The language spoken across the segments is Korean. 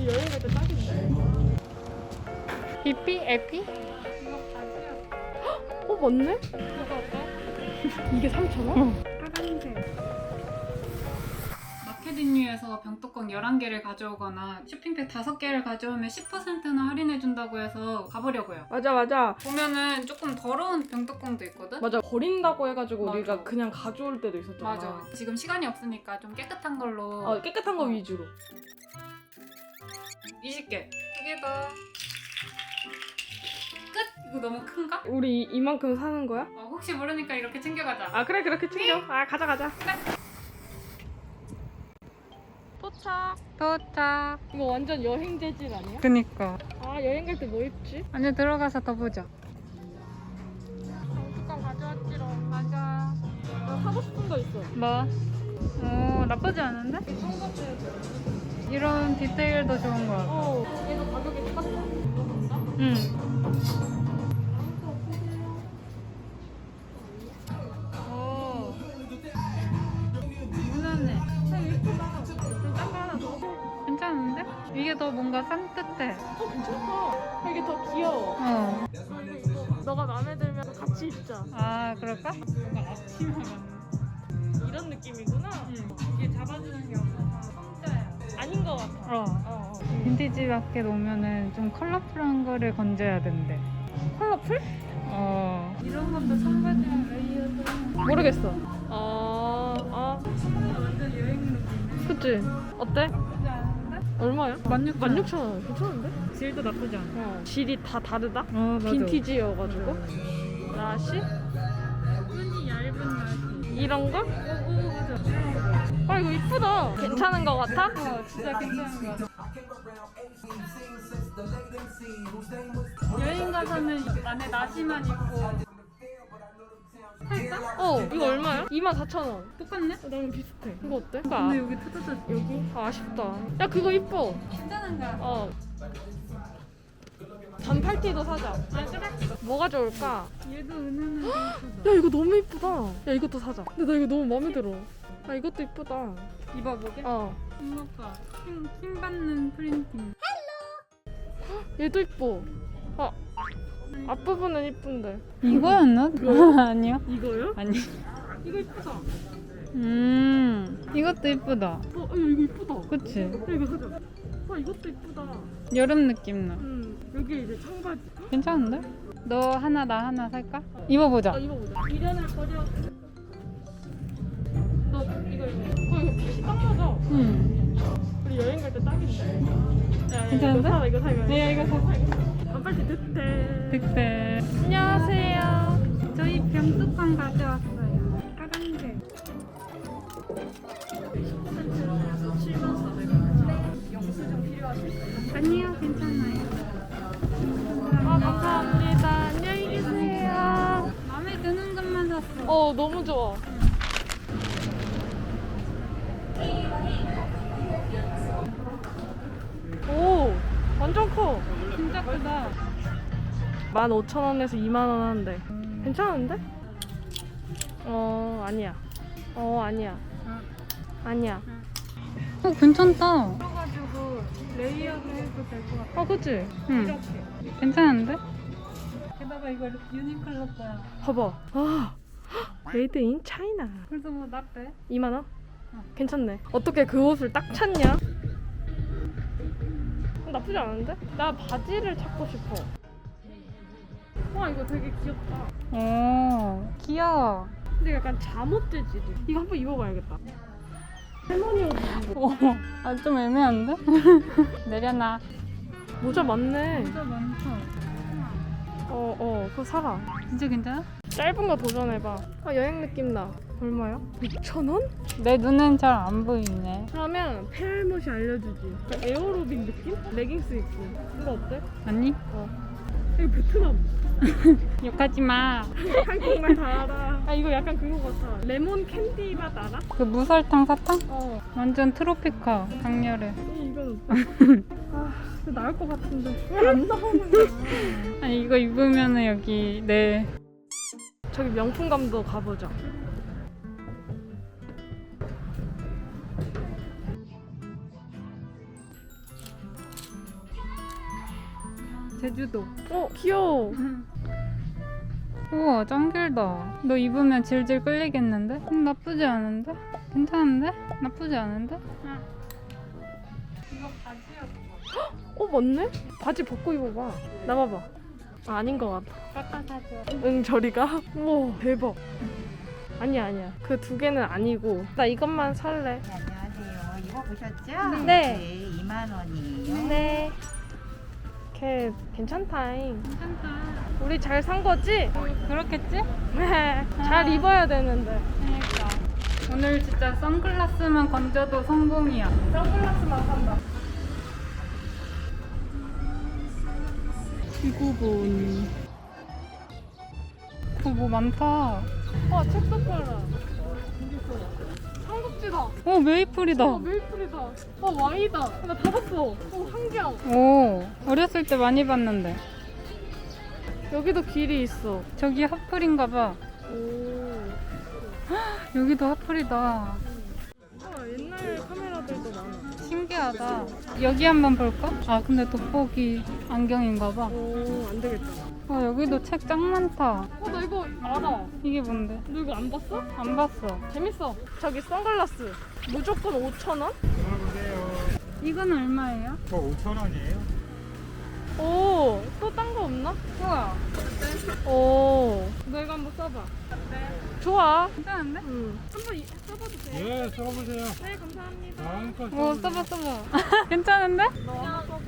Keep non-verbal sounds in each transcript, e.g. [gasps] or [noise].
우리 여행 갈때 딱인데. 비피 에피? 어 맞네? [laughs] 이게 3,000원? 파란색. 마케디뉴에서 병뚜껑 11개를 가져오거나 쇼핑백 5개를 가져오면 10%나 할인해준다고 해서 가보려고요. 맞아 맞아. 보면은 조금 더러운 병뚜껑도 있거든? 맞아 버린다고 해가지고 맞아. 우리가 그냥 가져올 때도 있었잖아. 맞아. 지금 시간이 없으니까 좀 깨끗한 걸로 어, 깨끗한 거 어. 위주로. 20개. 두개 더. 끝? 이거 너무 큰가? 우리 이- 이만큼 사는 거야? 어, 혹시 모르니까 이렇게 챙겨가자. 아 그래 그렇게 챙겨. 아 가자 가자. 도착. 도착. 이거 완전 여행 재질 아니야? 그니까. 아 여행 갈 때 뭐 입지? 안에 들어가서 더 보자. 잠깐 가져왔지롱. 맞아. 나 사고 싶은 거 있어. 뭐? 어, 나쁘지 않은데? 이런 디테일도 좋은 거 같아. 어. 얘도 가격이 똑같아. 응. 오. 무난해. 예쁘다. 그럼 딴거 하나 더. 괜찮은데? 이게 더 뭔가 산뜻해. 어 괜찮다. 이게 더 귀여워. 어. 너가 마음에 들면 같이 입자. 아, 그럴까? 뭔가 앞치마가. 이런 느낌이구나. 응. 이게 잡아주는 게 없어서. 아닌 거 같아. 어. 어. 어. 빈티지 마켓 오면은 좀 컬러풀한 거를 건져야 된대. 컬러풀? 어. 이런 것도 청바지랑 레이어드. 모르겠어. 아, 아, 완전 여행. 그치? 어때? 얼마야? 16,000원. 16,000원. 괜찮은데? 질도 나쁘지 않아. 어. 질이 다 다르다? 어, 맞아. 빈티지여가지고. 나시? 끈이 얇은 나시. 이런 거? 아, 이거 이쁘다. 괜찮은 거 같아? 어, 진짜 괜찮은 거 같아. 여행 가서는 안에 나시만 입고 살까? 어, 이거 얼마야? 24,000원. 똑같네? 어, 나랑 비슷해. 이거 어때? 근데 아, 여기 터졌어. 여기? 아, 아쉽다. 야, 그거 이뻐. 괜찮은가? 어. 단팔티도 사자. 아? 뭐가 좋을까? 얘도 은은하게 야, 이거 너무 이쁘다. 야, 이것도 사자. 근데 나 이거 너무 마음에 들어. 아, 이것도 이쁘다. 입어보게? 어. 엄마가 힘, 힘 받는 프린팅. 얘도 이뻐. 아, 앞부분은 이쁜데. 이거였나? [laughs] [laughs] 아니요. 이거요? 아니. 이거 이쁘다. 음, 이것도 이쁘다. 어, 야, 이거 이쁘다. 그치? 야, 이거 사자. 아, 이것도 이쁘다. 여름 느낌 나. 음, 여기 이제 청바지. 괜찮은데? 너 하나 나 하나 살까? 입어보자. 아, 입어보자. 미련을 버려. 너 이거 이거. 어, 이거 핏이 딱 맞아. 응. 우리 여행 갈 때 딱인데. 야, 야, 괜찮은데? 이거 사, 이거 사, 이거. 네, 이거 사. 반팔티 득대. 득대. 안녕하세요. 저희 병뚜껑 가져왔어요. 파란색. 아니요, 괜찮아요. 아, 감사합니다. 안녕히 계세요. 마음에 드는 것만 샀어. 어, 너무 좋아. 오, 완전 커. 진짜 크다. 15,000원에서 2만원 하는데. 괜찮은데? 어, 아니야. 어, 아니야. 아니야. 어, 괜찮다. 레이어드 해도 될 것 같아. 아, 그치? 응. 괜찮은데? 게다가 이거 유니클로 거야. 봐봐. 아, 메이드 인 차이나. 그래서 뭐 나빼? 2만원? 어. 괜찮네. 어떻게 그 옷을 딱 찾냐? 나쁘지 않은데? 나 바지를 찾고 싶어. 와, 이거 되게 귀엽다. 오, 귀여워. 근데 약간 잠옷 재질이. 이거 한번 입어봐야겠다. 할머니 옷 입은 거. 아, 좀 애매한데? [laughs] 내려놔. 모자 많네. 진짜 많다. 어, 어, 그거 사라. 진짜 괜찮아? 짧은 거 도전해봐. 아, 여행 느낌 나. 얼마야? 6,000원? 내 눈엔 잘 안 보이네. 그러면 페알못이 알려주지. 약간 에어로빅 느낌? 레깅스 입고. 이거 어때? 아니? 어. 이거 베트남. [laughs] 욕하지 마. 한국말 다 알아. 아, 이거 약간 그거 같아. 레몬 캔디 맛 알아? 그 무설탕 사탕? 어. 완전 트로피카. 강렬해. 이- 이건 [laughs] 아, 나을 것 같은데. 왜 안 나오는 거야? [laughs] 아니, 이거 입으면은 여기 내 저기 명품감도 가보자. 제주도. 어 귀여워. [laughs] 우와 짱 길다. 너 입으면 질질 끌리겠는데? 음, 나쁘지 않은데? 괜찮은데? 나쁘지 않은데? 이거 바지였어. [gasps] 어 맞네? 바지 벗고 입어봐. 나봐봐. 아, 아닌 것 같아. 깎아사줘. 응 저리가. 우와 대박. 아니야 아니야. 그 두 개는 아니고 나 이것만 살래. 네, 안녕하세요. 이거 보셨죠? 네. 2만 원이에요. 네. 걔 괜찮다잉. 괜찮다. 우리 잘 산 거지? 그렇겠지? 잘 입어야 되는데. 그러니까. 오늘 진짜 선글라스만 건져도 성공이야. 선글라스만 산다. 지구본. 어, 뭐 많다. 와 책도 팔아. 삼국지다. 어, 메이플이다. 어 메이플이다. 어 와이다. 나 다 봤어. 어 한경. 오, 어렸을 때 많이 봤는데. 여기도 길이 있어. 저기 하플인가 봐. 오. 여기도 하플이다. 아 옛날 카메라들도 많아. 신기하다. 여기 한번 볼까? 아, 근데 돋보기 안경인가 봐. 오안 되겠다. 어, 여기도 책 짱 많다. 어 나 이거 알아. 이게 뭔데? 너 이거 안 봤어? 안 봤어. 재밌어. 저기 선글라스. 무조건 5천 원? 이건 얼마예요? 저 5천 원이에요. 오, 또 딴 거 없나? 우와, 오, 너 이거 한번 써봐. 좋아. 괜찮은데? 응. 한번 이- 써봐도 돼요? 예, 써보세요. 네, 감사합니다. 마음껏 오, 써봐, 써봐. [laughs] 괜찮은데? 너 하나 써봐.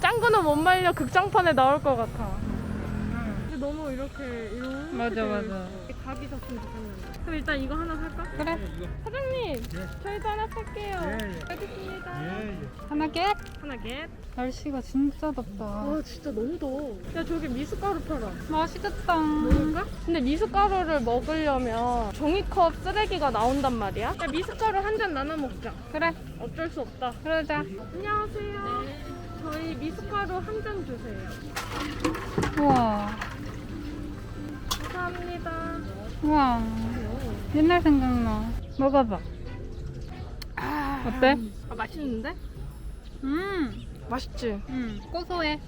짱구는 못 말려 극장판에 나올 것 같아. 너무 이렇게 이렇게 맞아, 되어 맞아. 있어. 각이 졌으면 좋겠는데. 그럼 일단 이거 하나 살까? 그래. 사장님, 저희도 하나 살게요. 예, 예. 알겠습니다. 예, 예. 하나 겟? 하나 겟. 날씨가 진짜 덥다. 와, 진짜 너무 더워. 야, 저기 미숫가루 팔아. 맛있겠다. 먹을까? 근데 미숫가루를 먹으려면 종이컵 쓰레기가 나온단 말이야. 야, 미숫가루 한 잔 나눠 먹자. 그래, 어쩔 수 없다. 그러자. 안녕하세요. 저희 미숫가루 한 잔 주세요. 우와, 감사합니다. 우와. 옛날 생각나. 먹어봐. 어때? 아, 맛있는데? 음, 맛있지? 음, 고소해.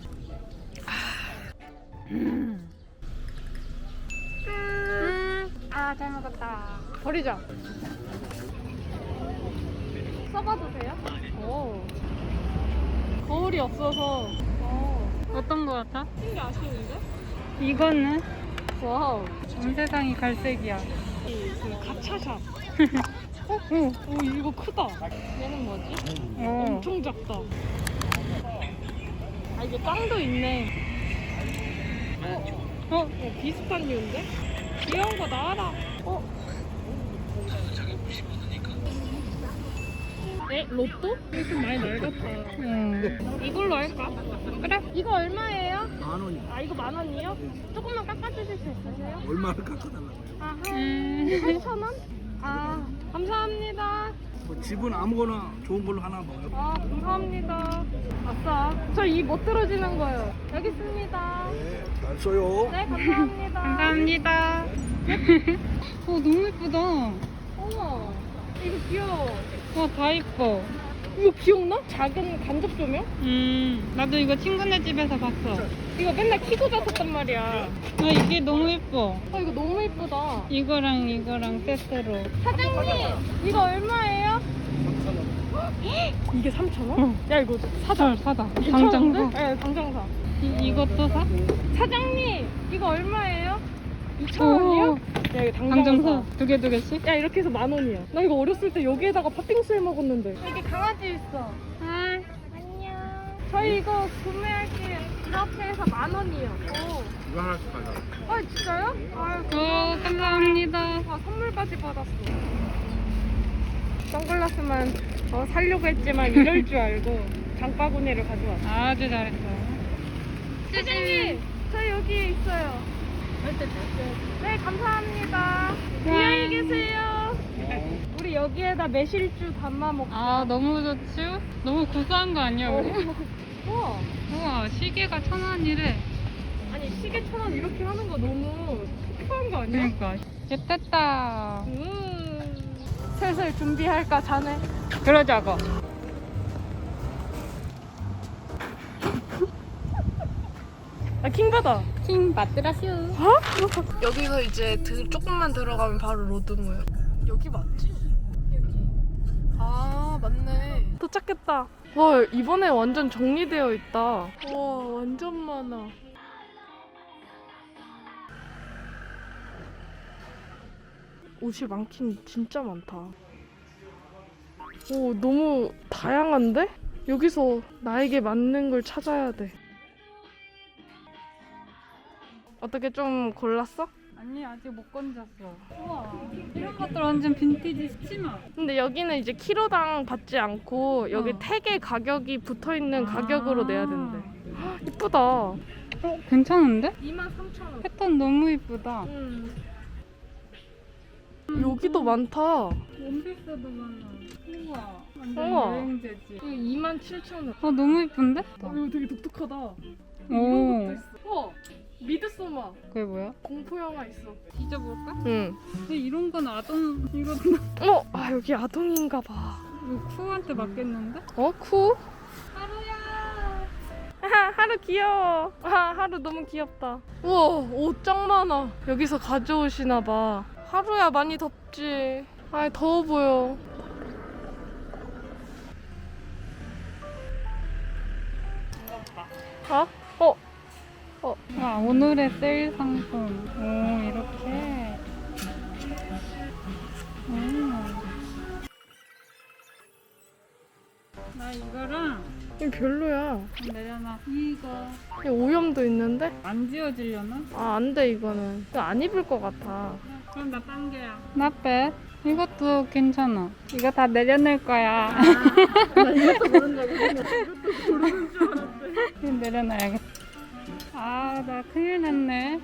음, 아, 잘 먹었다. 버리자. 써봐도 돼요? 오. 거울이 없어서. 어. 어떤 거 같아? 신기 아쉬운데? 이거는 와우. 온 세상이 갈색이야. 그 가차샵. [laughs] 어, 오, 오, 이거 크다. 얘는 뭐지? 오. 엄청 작다. 아, 이게 깡도 있네. 어, 어, 어, 비슷한 류인데? 귀여운 거 나와라. 어? 에? 로또? 이거 좀 많이 낡았다. 음. 이걸로 할까? 그래. 이거 얼마예요? 만 원이 아, 이거 만 원이요? 조금만 수 있으세요? 얼마를 깎아달라고요? 아, 한 음. 8천 원? 아, 감사합니다. 뭐 집은 아무거나 좋은 걸로 하나 먹어요. 아, 감사합니다. 아싸. 저 이 못 들어지는 거예요. 여기 있습니다. 네, 잘 써요. 네, 감사합니다. [laughs] 감사합니다. 오, 너무 예쁘다. 어머, 이거 귀여워. 와, 다 예뻐. 이거 기억나? 작은 간접 조명? 음, 나도 이거 친구네 집에서 봤어. 이거 맨날 키고 잤었단 말이야. 아, 이게 너무 예뻐. 아, 이거 너무 예쁘다. 이거랑 이거랑 세트로. 사장님, 이거 얼마예요? 이게 3,000원? 응. 야, 이거 사자. 사자. 당장 괜찮은데? 사. 네, 당장 사. 이, 이것도 사? 사장님, 이거 얼마예요? 2,000원이요? 야, 이거 당장, 당장 사. 사. 두 개 두 개씩? 야, 이렇게 해서 만 원이야. 나 이거 어렸을 때 여기에다가 팥빙수 해 먹었는데. 여기 강아지 있어. 아, 안녕. 저희 이거 구매할게요. 이렇게 해서 만 원이요. 오. 이거 하나씩 가자. 아, 진짜요? 아유, 오, 감사합니다. 아, 선물까지 받았어. 선글라스만 어, 살려고 했지만 이럴 줄 알고 장바구니를 가져왔어. 아주 잘했어. 사장님, 저 여기 있어요. 네, 감사합니다. 안녕히 계세요. 우리 여기에다 매실주 담아 먹자. 아, 너무 좋죠? 너무 고소한 거 아니야, 우리? 우와. 우와, 시계가 천 원이래. 아니, 시계 천 원 이렇게 하는 거 너무 특별한 거 아니야? 그러니까. 됐다. 음. 슬슬 준비할까, 자네? 그러자고. 아 킹받아. 킹 받들었슈. 여기서 이제 드, 조금만 들어가면 바로 로드무예요. 여기 맞지? 아 맞네. 도착했다. 와 이번에 완전 정리되어 있다. 와 완전 많아. 옷이 많긴 진짜 많다. 오 너무 다양한데? 여기서 나에게 맞는 걸 찾아야 돼. 어떻게 좀 골랐어? 아니 아직 못 건졌어. 우와 이런 것들 완전 빈티지 스치마. 근데 여기는 이제 키로당 받지 않고 여기 어. 택에 가격이 붙어 있는 가격으로 아. 내야 된대. 헉, 이쁘다. 어 괜찮은데? 23,000원. 패턴 너무 이쁘다. 음. 여기도 많다. 원피스도 많아. 우와 완전 우와. 여행제지. 이거 27,000원. 아 너무 이쁜데? 어, 이거 되게 독특하다. 오 이런 것도 있어. 어, 미드소마. 그게 뭐야? 공포 영화 있어. 뒤져볼까? 응. 근데 이런 건 아동 이거 [laughs] 어, 아 여기 아동인가 봐. 이거 쿠한테 맞겠는데? 어, 쿠? 하루야. 아, 하루 귀여워. 아, 하루 너무 귀엽다. 우와, 옷 짱 많아. 여기서 가져오시나 봐. 하루야 많이 덥지. 아, 더워 보여. 아? 어? 와 오늘의 세일 상품. 오 이렇게. 음. 나 이거랑 이거 별로야. 내려놔. 이거 이 오염도 있는데? 안 지워지려나? 아, 안 돼, 이거는. 이거 안 입을 것 같아. 그럼 나딴 개야. 나 빼. 이것도 괜찮아. 이거 다 내려낼 거야. 나 이것도 모른다고 [laughs] 이것도 모르는 줄 알았는데. 내려놔야겠다. 아, 나 큰일 났네.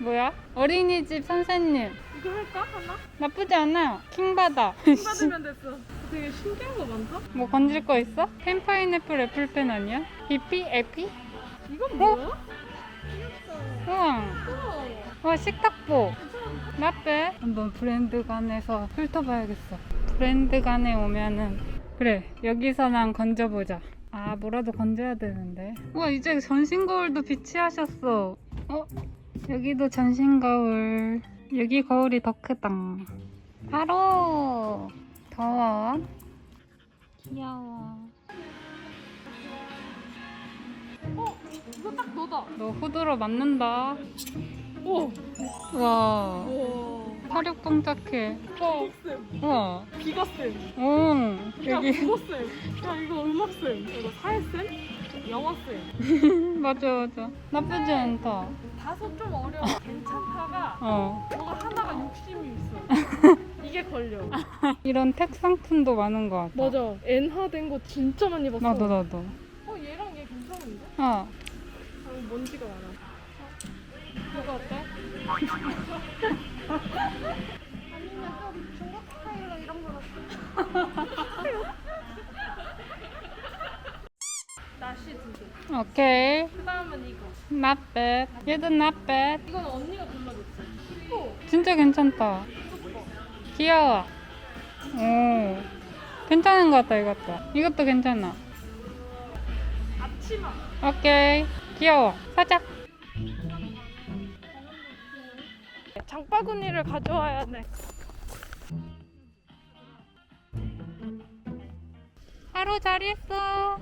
뭐야? 어린이집 선생님. 이거 할까? 하나? 나쁘지 않아. 킹받아. 받으면 됐어. 되게 신기한 거 많다? 뭐 건질 거 있어? 펜파인애플 애플펜 아니야? 비피? 에피? 이건 뭐야? 우와. 우와. 와 식탁보 나 빼. 한번 브랜드 간에서 훑어봐야겠어. 브랜드 간에 오면은 그래 여기서 난 건져보자. 아 뭐라도 건져야 되는데. 와 이제 전신 거울도 비치하셨어. 어 여기도 전신 거울. 여기 거울이 더 크다. 바로 더워. 귀여워. 어? 이거 딱 너다. 너 후드로 맞는다. 오. 와 와. 화력 동작해. 와. 우와. 비가쌤. 오 야, 여기 국어 쌤. 야, 이거 음악 쌤. 이거 사회 쌤? 영어 쌤. [laughs] 맞아 맞아 나쁘지 않다 다소 좀 어려워. 괜찮다가 어 뭐가 하나가 욕심이 있어. [laughs] 이게 걸려. 이런 택 상품도 많은 것 같아 맞아. 엔화 된 거 진짜 많이 봤어. 나도 나도 어, 얘랑 얘 괜찮은데? 어 아, 먼지가 많아. 어, 이거 어때? [laughs] 아니면 좀 중국 스타일로 이런 거 같아. 나시 두 개. 오케이 그 다음은 이거. not bad 얘도 not bad 이건 언니가 골라줬어. 또 진짜 괜찮다 귀여워 오 괜찮은 것 같다 이것도 이것도 괜찮아 앞치마. 오케이 귀여워 사자 장바구니를 가져와야 돼. 하루 잘 있어